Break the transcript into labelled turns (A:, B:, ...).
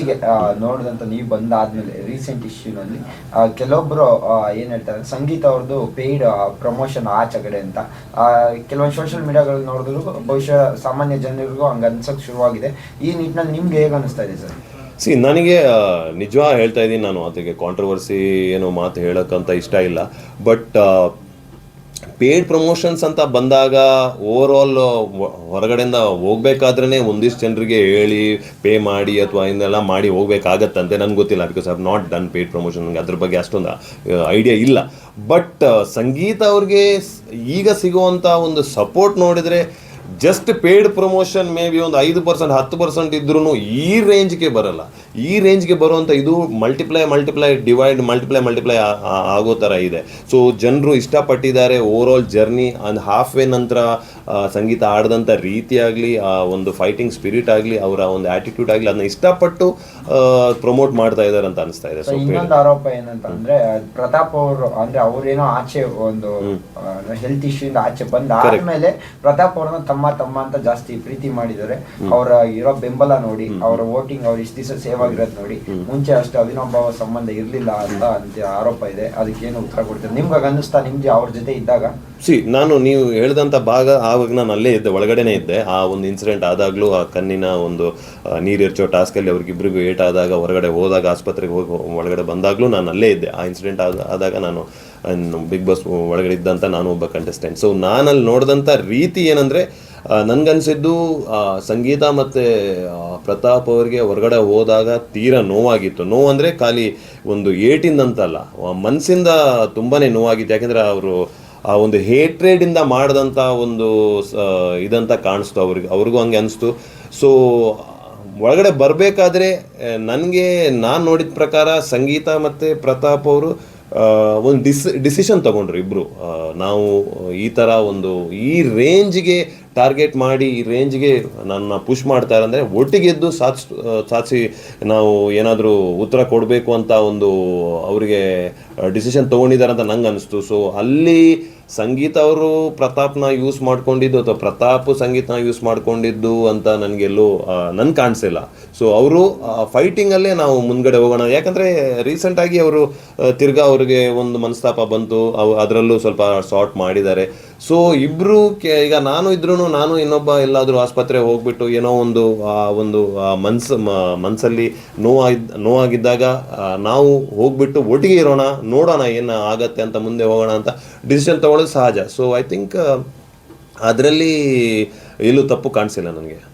A: ಇತ್ತೀಚೆಗೆ ನೋಡಿದಂತ ನೀವು ಬಂದಾದ್ಮೇಲೆ ರೀಸೆಂಟ್ ಇಶ್ಯೂನಲ್ಲಿ ಕೆಲವೊಬ್ರು ಏನ್ ಹೇಳ್ತಾರೆ, ಸಂಗೀತ ಅವ್ರದ್ದು ಪೇಯ್ಡ್ ಪ್ರಮೋಷನ್ ಆಚೆಗಡೆ ಅಂತ. ಕೆಲವೊಂದು ಸೋಷಿಯಲ್ ಮೀಡಿಯಾಗಳು ನೋಡಿದ್ರು, ಬಹುಶಃ ಸಾಮಾನ್ಯ ಜನರಿಗೂ ಹಂಗ ಅನ್ಸಕ್ ಶುರುವಾಗಿದೆ. ಈ ನಿಟ್ಟಿನಲ್ಲಿ ನಿಮ್ಗೆ ಹೇಗೆ ಅನಿಸ್ತಾ ಇದೆ ಸರ್?
B: ಸಿ ನನಗೆ ನಿಜ ಹೇಳ್ತಾ ಇದ್ದೀನಿ ನಾನು ಅದಕ್ಕೆ ಕಾಂಟ್ರವರ್ಸಿ ಏನೋ ಮಾತು ಹೇಳೋಕ್ಕಂತ ಇಷ್ಟ ಇಲ್ಲ. ಬಟ್ ಪೇಡ್ ಪ್ರಮೋಷನ್ಸ್ ಅಂತ ಬಂದಾಗ ಓವರ್ ಆಲ್ ಹೊರಗಡೆಯಿಂದ ಹೋಗ್ಬೇಕಾದ್ರೇ ಒಂದಿಷ್ಟು ಜನರಿಗೆ ಹೇಳಿ ಪೇ ಮಾಡಿ ಅಥವಾ ಇನ್ನೆಲ್ಲ ಮಾಡಿ ಹೋಗ್ಬೇಕಾಗತ್ತಂತೆ. ನನಗೆ ಗೊತ್ತಿಲ್ಲ because I have not done paid promotion ನನಗೆ ಅದ್ರ ಬಗ್ಗೆ ಅಷ್ಟೊಂದು ಐಡಿಯಾ ಇಲ್ಲ. ಬಟ್ ಸಂಗೀತ ಅವ್ರಿಗೆ ಈಗ ಸಿಗುವಂಥ ಒಂದು ಸಪೋರ್ಟ್ ನೋಡಿದರೆ just paid promotion may be ಒಂದು ಐದು ಪರ್ಸೆಂಟ್ ಹತ್ತು ಪರ್ಸೆಂಟ್ ಇದ್ರೂ ಈ ರೇಂಜ್ಗೆ ಬರಲ್ಲ. ಈ ರೇಂಜ್ಗೆ ಬರುವಂಥ ಇದು multiply multiply divide multiply multiply ಆಗೋ ಥರ ಇದೆ. ಸೊ ಜನರು ಇಷ್ಟಪಟ್ಟಿದ್ದಾರೆ over all journey and half way ನಂತರ ಸಂಗೀತ ಆಡಿದಂಥ ರೀತಿ ಆಗಲಿ ಆ ಒಂದು ಫೈಟಿಂಗ್ ಸ್ಪಿರಿಟ್ ಆಗಲಿ ಅವರ ಒಂದು ಆಟಿಟ್ಯೂಡ್ ಆಗಲಿ ಅದನ್ನ ಇಷ್ಟಪಟ್ಟು ಪ್ರಮೋಟ್ ಮಾಡ್ತಾ ಇದ್ದಾರೆ ಅಂತ ಅನಿಸ್ತಾ ಇದೆ.
A: ಸೊ
B: ಸೊ
A: ಇನ್ನೊಂದು ಆರೋಪ ಏನಂತ ಅಂದ್ರೆ ಪ್ರತಾಪ್ ಅವರು ಅಂದ್ರೆ ಅವ್ರೇನೋ ಆಚೆ ಒಂದು ಹೆಲ್ತ್ ಇಶ್ಯೂ ಇಂದ ಆಚೆ ಬಂದ ಆದ್ಮೇಲೆ ಪ್ರತಾಪ್ ಅವ್ರನ್ನ ತಮ್ಮ ತಮ್ಮ ಅಂತ ಜಾಸ್ತಿ ಪ್ರೀತಿ ಮಾಡಿದರೆ ಅವರ ಇರೋ ಬೆಂಬಲ ನೋಡಿ ಅವರ ವೋಟಿಂಗ್ ಅವ್ರ ಇಷ್ಟ ದಿವಸ ಸೇವ್ ಆಗಿರೋದು ನೋಡಿ. ಮುಂಚೆ ಅಷ್ಟು ಅವಿನಾಭಾವ ಸಂಬಂಧ ಇರ್ಲಿಲ್ಲ ಅಂತ ಅಂತ ಆರೋಪ ಇದೆ. ಅದಕ್ಕೇನು ಉತ್ತರ ಕೊಡ್ತಾರೆ ನಿಮ್ಗೆ ಅನ್ನಿಸ್ತಾ ನಿಮ್ಗೆ ಅವ್ರ ಜೊತೆ ಇದ್ದಾಗ?
B: ಸಿ ನಾನು ನೀವು ಹೇಳಿದಂಥ ಭಾಗ ಆವಾಗ ನಾನು ಅಲ್ಲೇ ಇದ್ದೆ ಒಳಗಡೆನೇ ಇದ್ದೆ. ಆ ಒಂದು ಇನ್ಸಿಡೆಂಟ್ ಆದಾಗಲೂ ಆ ಕಣ್ಣಿನ ಒಂದು ನೀರು ನೀರಿರ್ಚೋ ಟಾಸ್ಕಲ್ಲಿ ಅವ್ರಿಗಿಬ್ರಿಗೂ ಏಟ್ ಆದಾಗ ಹೊರಗಡೆ ಹೋದಾಗ ಆಸ್ಪತ್ರೆಗೆ ಹೋಗಿ ಒಳಗಡೆ ಬಂದಾಗಲೂ ನಾನು ಅಲ್ಲೇ ಇದ್ದೆ. ಆ ಇನ್ಸಿಡೆಂಟ್ ಆದ ಆದಾಗ ನಾನು ಬಿಗ್ ಬಾಸ್ ಒಳಗಡೆ ಇದ್ದಂಥ ನಾನು ಒಬ್ಬ ಕಂಟೆಸ್ಟೆಂಟ್ ಸೊ ನಾನಲ್ಲಿ ನೋಡಿದಂಥ ರೀತಿ ಏನಂದರೆ ನನಗನ್ಸಿದ್ದು ಸಂಗೀತ ಮತ್ತು ಪ್ರತಾಪ್ ಅವರಿಗೆ ಹೊರಗಡೆ ಹೋದಾಗ ತೀರಾ ನೋವಾಗಿತ್ತು. ನೋವು ಅಂದರೆ ಖಾಲಿ ಒಂದು ಏಟಿಂದಂತಲ್ಲ ಮನಸ್ಸಿಂದ ತುಂಬಾ ನೋವಾಗಿತ್ತು. ಯಾಕೆಂದರೆ ಅವರು ಆ ಒಂದು ಹೇಟ್ರೇಡಿಂದ ಮಾಡಿದಂಥ ಒಂದು ಇದಂತ ಕಾಣಿಸ್ತು ಅವ್ರಿಗೆ, ಅವ್ರಿಗೂ ಹಂಗೆ ಅನಿಸ್ತು. ಸೊ ಒಳಗಡೆ ಬರಬೇಕಾದ್ರೆ ನನಗೆ, ನಾನು ನೋಡಿದ ಪ್ರಕಾರ ಸಂಗೀತ ಮತ್ತು ಪ್ರತಾಪ್ ಅವರು ಒಂದು ಡಿಸ್, ಡಿಸಿಷನ್ ತಗೊಂಡ್ರು ಇಬ್ಬರು ನಾವು ಈ ಥರ ಒಂದು, ಈ ರೇಂಜ್ಗೆ ಟಾರ್ಗೆಟ್ ಮಾಡಿ ಈ ರೇಂಜ್ಗೆ ನನ್ನ ಪುಷ್ ಮಾಡ್ತಾರೆ ಅಂದರೆ ಒಟ್ಟಿಗೆದ್ದು ಸಾಧಿಸ್ ಸಾಧಿಸಿ ನಾವು ಏನಾದರೂ ಉತ್ತರ ಕೊಡಬೇಕು ಅಂತ ಒಂದು ಅವರಿಗೆ ಡಿಸಿಷನ್ ತೊಗೊಂಡಿದ್ದಾರೆ ಅಂತ ನಂಗೆ ಅನಿಸ್ತು. ಸೊ ಅಲ್ಲಿ ಸಂಗೀತ ಅವರು ಪ್ರತಾಪ್ನ ಯೂಸ್ ಮಾಡ್ಕೊಂಡಿದ್ದು ಅಥವಾ ಪ್ರತಾಪ್ ಸಂಗೀತನ ಯೂಸ್ ಮಾಡ್ಕೊಂಡಿದ್ದು ಅಂತ ನನಗೆಲ್ಲೂ ನನ್ಗೆ ಕಾಣಿಸಿಲ್ಲ ಸೊ ಅವರು ಫೈಟಿಂಗಲ್ಲೇ ನಾವು ಮುಂದ್ಗಡೆ ಹೋಗೋಣ. ಯಾಕಂದರೆ ರೀಸೆಂಟಾಗಿ ಅವರು ತಿರ್ಗಾ ಅವರಿಗೆ ಒಂದು ಮನಸ್ತಾಪ ಬಂತು. ಅವು, ಅದರಲ್ಲೂ ಸ್ವಲ್ಪ ಸಾರ್ಟ್ ಮಾಡಿದ್ದಾರೆ. ಸೊ ಇಬ್ಬರು ಈಗ ನಾನು ಇದ್ರೂ ನಾನು ಇನ್ನೊಬ್ಬ ಎಲ್ಲಾದರೂ ಆಸ್ಪತ್ರೆ ಹೋಗ್ಬಿಟ್ಟು ಏನೋ ಒಂದು, ಆ, ಒಂದು ಮನ್ಸು ಮನಸ್ಸಲ್ಲಿ ನೋವಾಗಿದ್ದ ನೋವಾಗಿದ್ದಾಗ ನಾವು ಹೋಗ್ಬಿಟ್ಟು ಒಟ್ಟಿಗೆ ಇರೋಣ, ನೋಡೋಣ ಏನು ಆಗತ್ತೆ ಅಂತ ಮುಂದೆ ಹೋಗೋಣ ಅಂತ ಡಿಸಿಷನ್ ತಗೊಳ್ಳೋದು ಸಹಜ. ಸೊ ಐ ಥಿಂಕ್ ಅದರಲ್ಲಿ ಎಲ್ಲೂ ತಪ್ಪು ಕಾಣಿಸಿಲ್ಲ ನನಗೆ.